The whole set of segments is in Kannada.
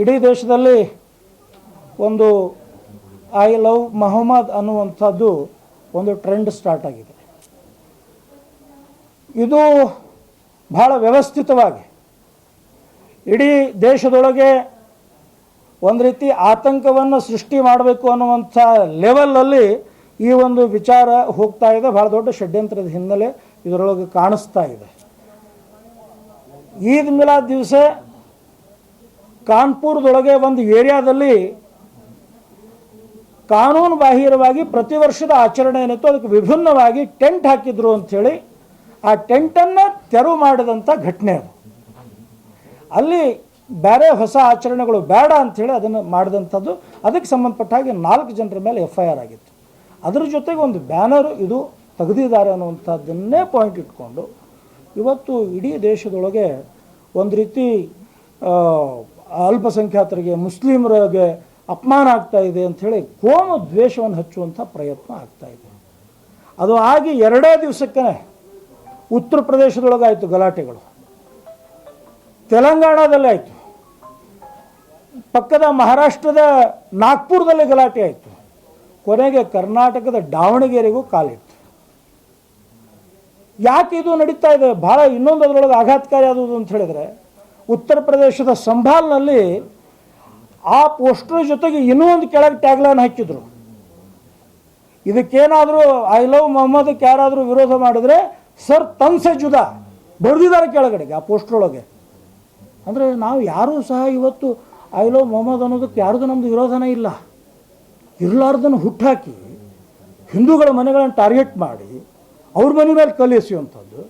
ಇಡೀ ದೇಶದಲ್ಲಿ ಒಂದು ಐ ಲವ್ ಮೊಹಮ್ಮದ್ ಅನ್ನುವಂಥದ್ದು ಒಂದು ಟ್ರೆಂಡ್ ಸ್ಟಾರ್ಟ್ ಆಗಿದೆ. ಇದು ಭಾಳ ವ್ಯವಸ್ಥಿತವಾಗಿ ಇಡೀ ದೇಶದೊಳಗೆ ಒಂದು ರೀತಿ ಆತಂಕವನ್ನು ಸೃಷ್ಟಿ ಮಾಡಬೇಕು ಅನ್ನುವಂಥ ಲೆವೆಲಲ್ಲಿ ಈ ಒಂದು ವಿಚಾರ ಹೋಗ್ತಾ ಇದೆ. ಭಾಳ ದೊಡ್ಡ ಷಡ್ಯಂತ್ರದ ಹಿನ್ನೆಲೆ ಇದರೊಳಗೆ ಕಾಣಿಸ್ತಾ ಇದೆ. ಈದ್ ಮಿಲಾದ್ ದಿವಸ ಕಾನ್ಪುರದೊಳಗೆ ಒಂದು ಏರಿಯಾದಲ್ಲಿ ಕಾನೂನು ಬಾಹಿರವಾಗಿ ಪ್ರತಿ ವರ್ಷದ ಆಚರಣೆ ಏನಿತ್ತು ಅದಕ್ಕೆ ವಿಭಿನ್ನವಾಗಿ ಟೆಂಟ್ ಹಾಕಿದ್ರು ಅಂಥೇಳಿ ಆ ಟೆಂಟನ್ನು ತೆರವು ಮಾಡಿದಂಥ ಘಟನೆ ಅದು. ಅಲ್ಲಿ ಬೇರೆ ಹೊಸ ಆಚರಣೆಗಳು ಬೇಡ ಅಂಥೇಳಿ ಅದನ್ನು ಮಾಡಿದಂಥದ್ದು. ಅದಕ್ಕೆ ಸಂಬಂಧಪಟ್ಟ ಹಾಗೆ ನಾಲ್ಕು ಜನರ ಮೇಲೆ ಎಫ್ ಐ ಆರ್ ಆಗಿತ್ತು. ಅದರ ಜೊತೆಗೆ ಒಂದು ಬ್ಯಾನರ್ ಇದು ತೆಗೆದಿದ್ದಾರೆ ಅನ್ನುವಂಥದ್ದನ್ನೇ ಪಾಯಿಂಟ್ ಇಟ್ಕೊಂಡು ಇವತ್ತು ಇಡೀ ದೇಶದೊಳಗೆ ಒಂದು ರೀತಿ ಅಲ್ಪಸಂಖ್ಯಾತರಿಗೆ, ಮುಸ್ಲಿಮರಿಗೆ ಅಪಮಾನ ಆಗ್ತಾ ಇದೆ ಅಂಥೇಳಿ ಕೋಮ ದ್ವೇಷವನ್ನು ಹಚ್ಚುವಂಥ ಪ್ರಯತ್ನ ಆಗ್ತಾ ಇದೆ. ಅದು ಆಗಿ ಎರಡೇ ದಿವಸಕ್ಕೇ ಉತ್ತರ ಪ್ರದೇಶದೊಳಗಾಯಿತು ಗಲಾಟೆಗಳು. ತೆಲಂಗಾಣದಲ್ಲಿ ಆಯಿತು. ಪಕ್ಕದ ಮಹಾರಾಷ್ಟ್ರದ ನಾಗ್ಪುರದಲ್ಲಿ ಗಲಾಟೆ ಆಯಿತು. ಕೊನೆಗೆ ಕರ್ನಾಟಕದ ದಾವಣಗೆರೆಗೂ ಕಾಲಿತ್ತು. ಯಾಕೆ ಇದು ನಡೀತಾ ಇದೆ? ಭಾಳ ಇನ್ನೊಂದು ಅದರೊಳಗೆ ಆಘಾತಕಾರಿ ಆದುದು ಅಂತ ಹೇಳಿದ್ರೆ ಉತ್ತರ ಪ್ರದೇಶದ ಸಂಭಾಲ್ನಲ್ಲಿ ಆ ಪೋಸ್ಟರ್ ಜೊತೆಗೆ ಇನ್ನೂ ಒಂದು ಕೆಳಗೆ ಟ್ಯಾಗ್ಲೈನ್ ಹಾಕಿದ್ರು. ಇದಕ್ಕೇನಾದರೂ ಐ ಲವ್ ಮೊಹಮ್ಮದಕ್ಕೆ ಯಾರಾದರೂ ವಿರೋಧ ಮಾಡಿದ್ರೆ ಸರ್ ತನ್ಸೆ ಜುದಾ ಬರೆದಿದ್ದಾರೆ ಕೆಳಗಡೆಗೆ ಆ ಪೋಸ್ಟರ್ ಒಳಗೆ. ಅಂದರೆ ನಾವು ಯಾರೂ ಸಹ ಇವತ್ತು ಐ ಲವ್ ಮೊಹಮ್ಮದ್ ಅನ್ನೋದಕ್ಕೆ ಯಾರ್ದು ನಮ್ಮದು ವಿರೋಧನೇ ಇಲ್ಲ. ಇರಲಾರ್ದನ್ನು ಹುಟ್ಟಾಕಿ ಹಿಂದೂಗಳ ಮನೆಗಳನ್ನು ಟಾರ್ಗೆಟ್ ಮಾಡಿ ಅವ್ರ ಮನೆ ಮೇಲೆ ಕಲಿಸುವಂಥದ್ದು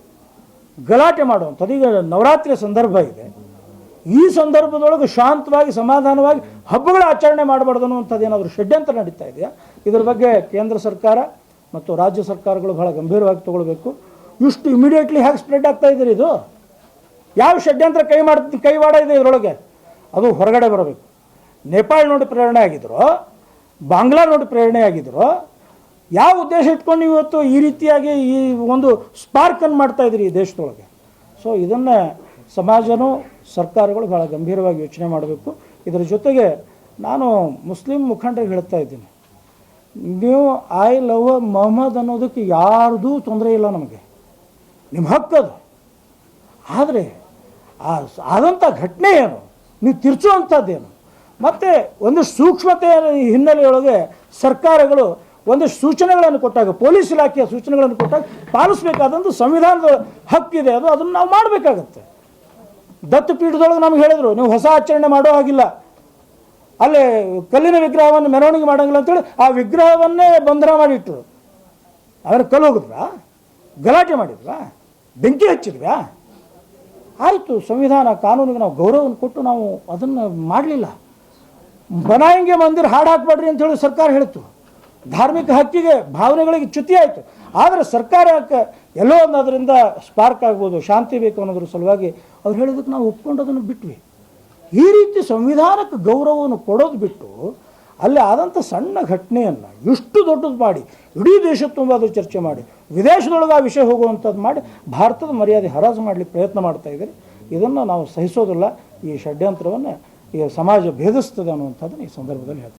ಗಲಾಟೆ ಮಾಡುವಂಥದ್ದು. ಈಗ ನವರಾತ್ರಿಯ ಸಂದರ್ಭ ಇದೆ. ಈ ಸಂದರ್ಭದೊಳಗೆ ಶಾಂತವಾಗಿ, ಸಮಾಧಾನವಾಗಿ ಹಬ್ಬಗಳ ಆಚರಣೆ ಮಾಡಬಾರ್ದು ಅನ್ನುವಂಥದ್ದು ಏನಾದರೂ ಷಡ್ಯಂತ್ರ ನಡೀತಾ ಇದೆಯಾ? ಇದರ ಬಗ್ಗೆ ಕೇಂದ್ರ ಸರ್ಕಾರ ಮತ್ತು ರಾಜ್ಯ ಸರ್ಕಾರಗಳು ಬಹಳ ಗಂಭೀರವಾಗಿ ತಗೊಳ್ಬೇಕು. ಇಷ್ಟು ಇಮಿಡಿಯೇಟ್ಲಿ ಹ್ಯಾಕ್ ಸ್ಪ್ರೆಡ್ ಆಗ್ತಾ ಇದ್ದೀರಿ ಇದು? ಯಾವ ಷಡ್ಯಂತ್ರ ಕೈ ಮಾಡ್, ಕೈವಾಡ ಇದೆ ಇದರೊಳಗೆ? ಅದು ಹೊರಗಡೆ ಬರಬೇಕು. ನೇಪಾಳ ನೋಡಿ ಪ್ರೇರಣೆ ಆಗಿದ್ರು, ಬಾಂಗ್ಲಾ ನೋಡಿ ಪ್ರೇರಣೆ ಆಗಿದ್ರು, ಯಾವ ಉದ್ದೇಶ ಇಟ್ಕೊಂಡು ಇವತ್ತು ಈ ರೀತಿಯಾಗಿ ಈ ಒಂದು ಸ್ಪಾರ್ಕನ್ನು ಮಾಡ್ತಾ ಇದ್ರಿ ಈ ದೇಶದೊಳಗೆ? ಸೊ ಇದನ್ನು ಸಮಾಜನೂ ಸರ್ಕಾರಗಳು ಭಾಳ ಗಂಭೀರವಾಗಿ ಯೋಚನೆ ಮಾಡಬೇಕು. ಇದರ ಜೊತೆಗೆ ನಾನು ಮುಸ್ಲಿಂ ಮುಖಂಡರಿಗೆ ಹೇಳ್ತಾ ಇದ್ದೀನಿ. ನೀವು ಐ ಲವ್ ಮೊಹಮ್ಮದ್ ಅನ್ನೋದಕ್ಕೆ ಯಾರ್ದೂ ತೊಂದರೆ ಇಲ್ಲ ನಮಗೆ. ನಿಮ್ಮ ಹಕ್ಕದು ಆದರೆ ಆ ಆದಂಥ ಘಟನೆ ಏನು? ನೀವು ತಿರ್ಚುವಂಥದ್ದೇನು? ಮತ್ತು ಒಂದು ಸೂಕ್ಷ್ಮತೆಯ ಹಿನ್ನೆಲೆಯೊಳಗೆ ಸರ್ಕಾರಗಳು ಒಂದು ಸೂಚನೆಗಳನ್ನು ಕೊಟ್ಟಾಗ, ಪೊಲೀಸ್ ಇಲಾಖೆಯ ಸೂಚನೆಗಳನ್ನು ಕೊಟ್ಟಾಗ ಪಾಲಿಸಬೇಕಾದಂಥ ಸಂವಿಧಾನದ ಹಕ್ಕಿದೆ ಅದು. ಅದನ್ನು ನಾವು ಮಾಡಬೇಕಾಗತ್ತೆ. ದತ್ತು ಪೀಠದೊಳಗೆ ನಮ್ಗೆ ಹೇಳಿದ್ರು, ನೀವು ಹೊಸ ಆಚರಣೆ ಮಾಡೋ ಹಾಗಿಲ್ಲ. ಅಲ್ಲಿ ಕಲ್ಲಿನ ವಿಗ್ರಹವನ್ನು ಮೆರವಣಿಗೆ ಮಾಡೋಂಗಿಲ್ಲ ಅಂತೇಳಿ ಆ ವಿಗ್ರಹವನ್ನೇ ಬಂಧನ ಮಾಡಿಟ್ರು. ಅವ್ರ ಕಲ್ಲು ಹೋಗಿದ್ರ? ಗಲಾಟೆ ಮಾಡಿದ್ವಾ ಬೆಂಕಿ ಹಚ್ಚಿದ್ವಾ ಆಯಿತು, ಸಂವಿಧಾನ ಕಾನೂನಿಗೆ ನಾವು ಗೌರವವನ್ನು ಕೊಟ್ಟು ನಾವು ಅದನ್ನು ಮಾಡಲಿಲ್ಲ. ಬನಾಯಂಗೆ ಮಂದಿರ ಹಾಡು ಹಾಕ್ಬೇಡ್ರಿ ಅಂತ ಹೇಳಿ ಸರ್ಕಾರ ಹೇಳಿತು ಧಾರ್ಮಿಕ ಹಕ್ಕಿಗೆ ಭಾವನೆಗಳಿಗೆ ಚ್ಯುತಿ ಆಯಿತು. ಆದರೆ ಸರ್ಕಾರಕ್ಕೆ ಎಲ್ಲೋ ಒಂದು ಸ್ಪಾರ್ಕ್ ಆಗ್ಬೋದು, ಶಾಂತಿ ಬೇಕು ಅನ್ನೋದ್ರ ಸಲುವಾಗಿ ಅವ್ರು ಹೇಳಿದಕ್ಕೆ ನಾವು ಒಪ್ಕೊಂಡು ಅದನ್ನು ಬಿಟ್ವಿ. ಈ ರೀತಿ ಸಂವಿಧಾನಕ್ಕೆ ಗೌರವವನ್ನು ಕೊಡೋದು ಬಿಟ್ಟು ಅಲ್ಲಿ ಆದಂಥ ಸಣ್ಣ ಘಟನೆಯನ್ನು ಇಷ್ಟು ದೊಡ್ಡದು ಮಾಡಿ, ಇಡೀ ದೇಶ ತುಂಬ ಅದು ಚರ್ಚೆ ಮಾಡಿ, ವಿದೇಶದೊಳಗೆ ಆ ವಿಷಯ ಹೋಗುವಂಥದ್ದು ಮಾಡಿ, ಭಾರತದ ಮರ್ಯಾದೆ ಹರಾಜು ಮಾಡಲಿಕ್ಕೆ ಪ್ರಯತ್ನ ಮಾಡ್ತಾ ಇದ್ದಾರೆ. ಇದನ್ನು ನಾವು ಸಹಿಸೋದಿಲ್ಲ. ಈ ಷಡ್ಯಂತ್ರವನ್ನು ಈ ಸಮಾಜ ಭೇದಿಸ್ತದೆ ಅನ್ನುವಂಥದ್ದನ್ನು ಈ ಸಂದರ್ಭದಲ್ಲಿ ಹೇಳ್ತೀನಿ.